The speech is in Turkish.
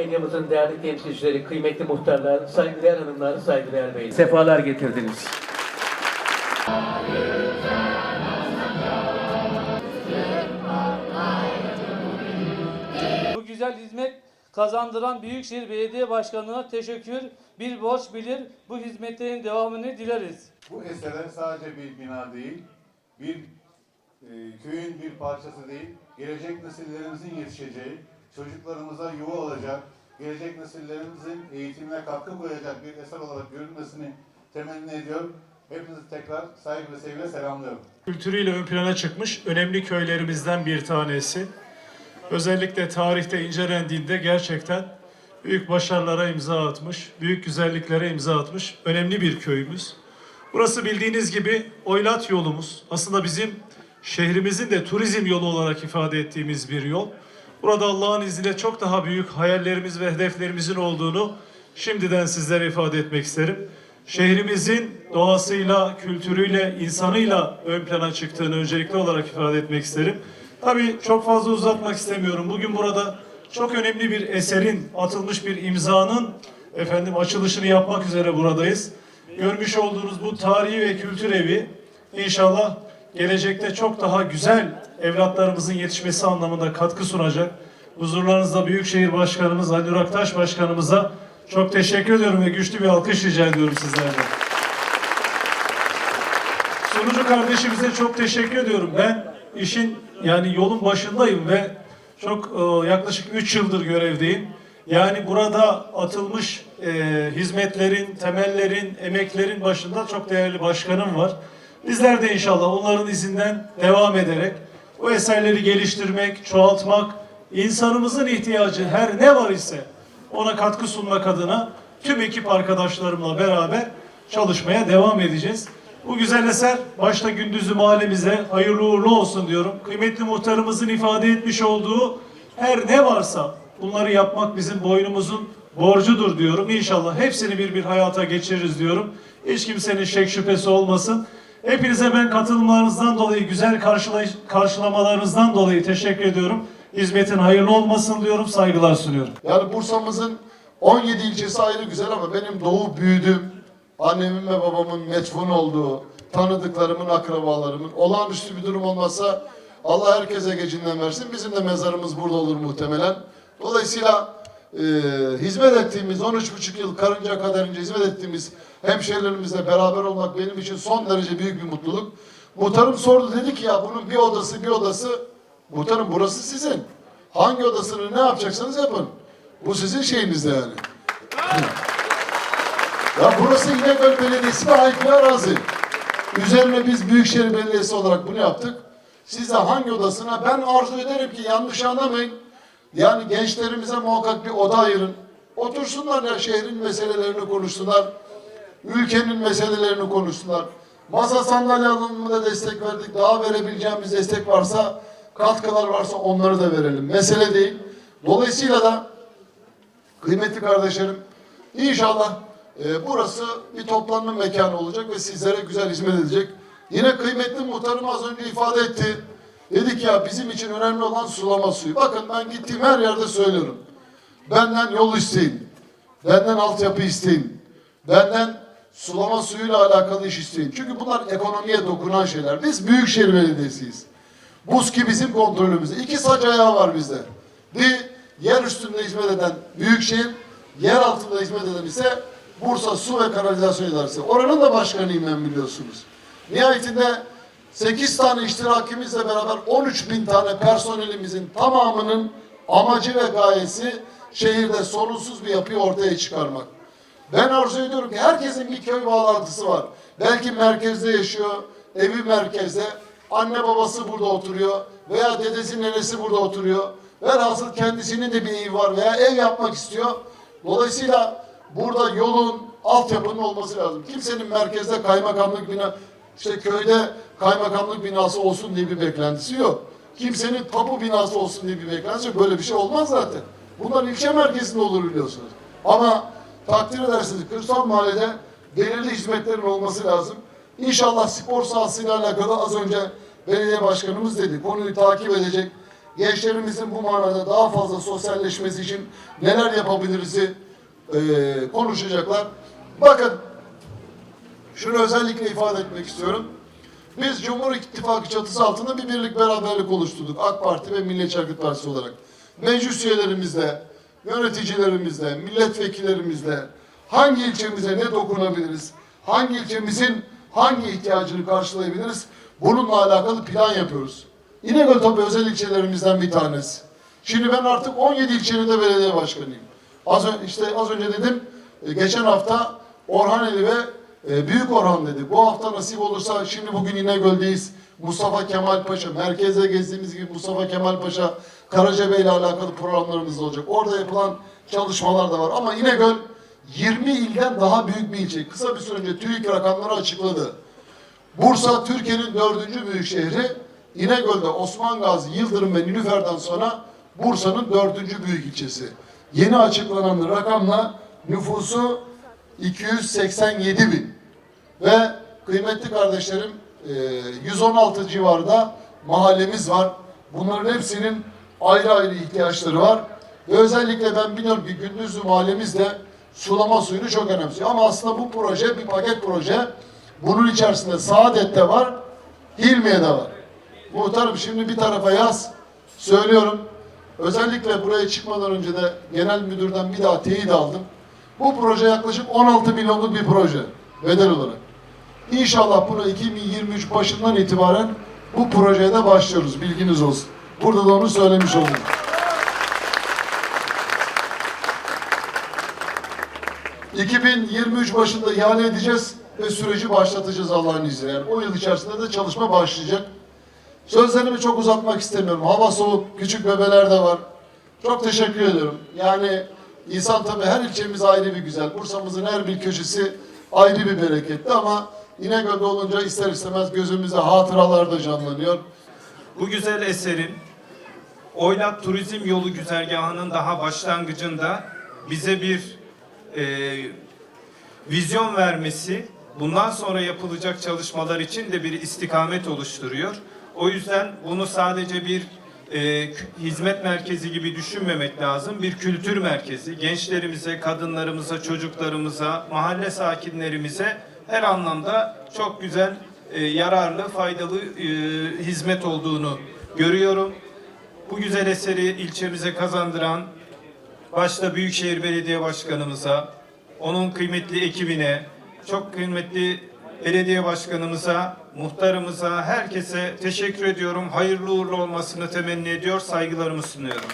medyamızın değerli temsilcileri, kıymetli muhtarlar, saygıdeğer hanımlar, saygıdeğer beyler. Sefalar getirdiniz. Bu güzel hizmet kazandıran Büyükşehir Belediye Başkanı'na teşekkür, bir borç bilir, bu hizmetlerin devamını dileriz. Bu eserler sadece bir bina değil, bir e, köyün bir parçası değil, gelecek nesillerimizin yetişeceği, çocuklarımıza yuva olacak, gelecek nesillerimizin eğitimine katkı koyacak bir eser olarak görünmesini temenni ediyorum. Hepinizi tekrar saygı ve sevgiyle selamlıyorum. kültürüyle ön plana çıkmış önemli köylerimizden bir tanesi. Özellikle tarihte incelendiğinde gerçekten büyük başarılara imza atmış, büyük güzelliklere imza atmış önemli bir köyümüz. Burası bildiğiniz gibi Oylat yolumuz. Aslında bizim şehrimizin de turizm yolu olarak ifade ettiğimiz bir yol. Burada Allah'ın izniyle çok daha büyük hayallerimiz ve hedeflerimizin olduğunu şimdiden sizlere ifade etmek isterim. Şehrimizin doğasıyla, kültürüyle, insanıyla ön plana çıktığını öncelikli olarak ifade etmek isterim. Tabii çok fazla uzatmak istemiyorum. Bugün burada çok önemli bir eserin, atılmış bir imzanın efendim açılışını yapmak üzere buradayız. Görmüş olduğunuz bu tarihi ve kültür evi inşallah gelecekte çok daha güzel evlatlarımızın yetişmesi anlamında katkı sunacak. Huzurlarınızda Büyükşehir Başkanımız Ali Aktaş Başkanımıza çok teşekkür ediyorum ve güçlü bir alkış rica ediyorum sizlerden. Sunucu kardeşimize çok teşekkür ediyorum. Ben işin yani yolun başındayım ve çok e, yaklaşık 3 yıldır görevdeyim. Yani burada atılmış e, hizmetlerin, temellerin, emeklerin başında çok değerli başkanım var. Bizler de inşallah onların izinden devam ederek bu eserleri geliştirmek, çoğaltmak, insanımızın ihtiyacı her ne var ise ona katkı sunmak adına tüm ekip arkadaşlarımla beraber çalışmaya devam edeceğiz. Bu güzel eser başta Gündüzlü mahallemize hayırlı uğurlu olsun diyorum. Kıymetli muhtarımızın ifade etmiş olduğu her ne varsa bunları yapmak bizim boynumuzun borcudur diyorum. İnşallah hepsini bir bir hayata geçiririz diyorum. Hiç kimsenin şek şüphesi olmasın. Hepinize ben katılımlarınızdan dolayı, güzel karşılamalarınızdan dolayı teşekkür ediyorum. Hizmetin hayırlı olmasın diyorum, saygılar sunuyorum. Yani Bursa'mızın 17 ilçesi ayrı güzel ama benim doğup büyüdüğüm, annemin ve babamın metfun olduğu, tanıdıklarımın, akrabalarımın olağanüstü bir durum olmasa Allah herkese gecinden versin. Bizim de mezarımız burada olur muhtemelen. Dolayısıyla e, hizmet ettiğimiz 13,5 yıl karınca kadar önce hizmet ettiğimiz hemşehrilerimizle beraber olmak benim için son derece büyük bir mutluluk. Muhtarım sordu dedi ki ya bunun bir odası bir odası muhtarım burası sizin. Hangi odasını ne yapacaksanız yapın. Bu sizin şeyinizde yani. ya burası İnegöl Belediyesi ve Hayklı Arazi. Üzerine biz Büyükşehir Belediyesi olarak bunu yaptık. Siz de hangi odasına ben arzu ederim ki yanlış anlamayın. Yani gençlerimize muhakkak bir oda ayırın. Otursunlar ya şehrin meselelerini konuşsunlar. Ülkenin meselelerini konuşsunlar. Masa sandalye alımına destek verdik. Daha verebileceğimiz destek varsa, katkılar varsa onları da verelim. Mesele değil. Dolayısıyla da kıymetli kardeşlerim inşallah e, burası bir toplanma mekanı olacak ve sizlere güzel hizmet edecek. Yine kıymetli muhtarım az önce ifade etti. Dedik ya bizim için önemli olan sulama suyu. Bakın ben gittiğim her yerde söylüyorum. Benden yol isteyin. Benden altyapı isteyin. Benden sulama suyuyla alakalı iş isteyin. Çünkü bunlar ekonomiye dokunan şeyler. Biz Büyükşehir Belediyesi'yiz. Buz ki bizim kontrolümüzde. İki saç ayağı var bizde. Bir yer üstünde hizmet eden Büyükşehir, yer altında hizmet eden ise Bursa Su ve Kanalizasyon İdaresi. Oranın da başkanıyım ben biliyorsunuz. Nihayetinde 8 tane iştirakimizle beraber 13 bin tane personelimizin tamamının amacı ve gayesi şehirde sorunsuz bir yapıyı ortaya çıkarmak. Ben arzu ediyorum ki herkesin bir köy bağlantısı var. Belki merkezde yaşıyor, evi merkezde, anne babası burada oturuyor veya dedesi nenesi burada oturuyor. Velhasıl kendisinin de bir evi var veya ev yapmak istiyor. Dolayısıyla burada yolun, altyapının olması lazım. Kimsenin merkezde kaymakamlık bina, işte köyde kaymakamlık binası olsun diye bir beklentisi yok. Kimsenin tapu binası olsun diye bir beklentisi yok. Böyle bir şey olmaz zaten. Bunlar ilçe merkezinde olur biliyorsunuz. Ama takdir edersiniz kırsal mahallede belirli hizmetlerin olması lazım. İnşallah spor sahasıyla alakalı az önce belediye başkanımız dedi. Konuyu takip edecek. gençlerimizin bu manada daha fazla sosyalleşmesi için neler yapabiliriz'i e, konuşacaklar. Bakın şunu özellikle ifade etmek istiyorum. Biz Cumhur İttifakı çatısı altında bir birlik beraberlik oluşturduk. AK Parti ve Milliyetçi Hareket Partisi olarak. Meclis üyelerimizle, yöneticilerimizle, milletvekillerimizle hangi ilçemize ne dokunabiliriz? Hangi ilçemizin hangi ihtiyacını karşılayabiliriz? Bununla alakalı plan yapıyoruz. İnegöl tabii özel ilçelerimizden bir tanesi. Şimdi ben artık 17 ilçenin de belediye başkanıyım. Az önce, işte az önce dedim, e, geçen hafta Orhaneli ve e, Büyük Orhan dedi. Bu hafta nasip olursa şimdi bugün İnegöl'deyiz. Mustafa Kemal Paşa, merkezde gezdiğimiz gibi Mustafa Kemal Paşa, Karacabey ile alakalı programlarımız olacak. Orada yapılan çalışmalar da var. Ama İnegöl 20 ilden daha büyük bir ilçe. Kısa bir süre önce TÜİK rakamları açıkladı. Bursa Türkiye'nin dördüncü büyük şehri. İnegöl'de Osman Gazi, Yıldırım ve Nilüfer'den sonra Bursa'nın dördüncü büyük ilçesi. Yeni açıklanan rakamla nüfusu 287 bin. Ve kıymetli kardeşlerim e, 116 civarında mahallemiz var. Bunların hepsinin ayrı ayrı ihtiyaçları var. Ve özellikle ben biliyorum ki Gündüzlü mahallemiz de sulama suyunu çok önemsiyor. Ama aslında bu proje bir paket proje. Bunun içerisinde Saadet'te var, Hilmiye'de var. Muhtarım şimdi bir tarafa yaz. Söylüyorum. Özellikle buraya çıkmadan önce de genel müdürden bir daha teyit aldım. Bu proje yaklaşık 16 milyonluk bir proje bedel olarak. İnşallah bunu 2023 başından itibaren bu projeye de başlıyoruz. Bilginiz olsun. Burada da onu söylemiş oldum. ...2023 başında ihale edeceğiz ve süreci başlatacağız Allah'ın izniyle. Yani o yıl içerisinde de çalışma başlayacak. Sözlerimi çok uzatmak istemiyorum. Hava soğuk, küçük bebeler de var. Çok teşekkür ediyorum. Yani insan tabii her ilçemiz ayrı bir güzel. Bursa'mızın her bir köşesi ayrı bir bereketli ama İnegöl'de olunca ister istemez gözümüzde hatıralar da canlanıyor. Bu güzel eserin Oylat Turizm Yolu güzergahının daha başlangıcında bize bir e, vizyon vermesi, bundan sonra yapılacak çalışmalar için de bir istikamet oluşturuyor. O yüzden bunu sadece bir e, hizmet merkezi gibi düşünmemek lazım. Bir kültür merkezi, gençlerimize, kadınlarımıza, çocuklarımıza, mahalle sakinlerimize her anlamda çok güzel, e, yararlı, faydalı e, hizmet olduğunu görüyorum. Bu güzel eseri ilçemize kazandıran başta Büyükşehir Belediye Başkanımıza, onun kıymetli ekibine, çok kıymetli belediye başkanımıza, muhtarımıza, herkese teşekkür ediyorum. Hayırlı uğurlu olmasını temenni ediyor, saygılarımı sunuyorum.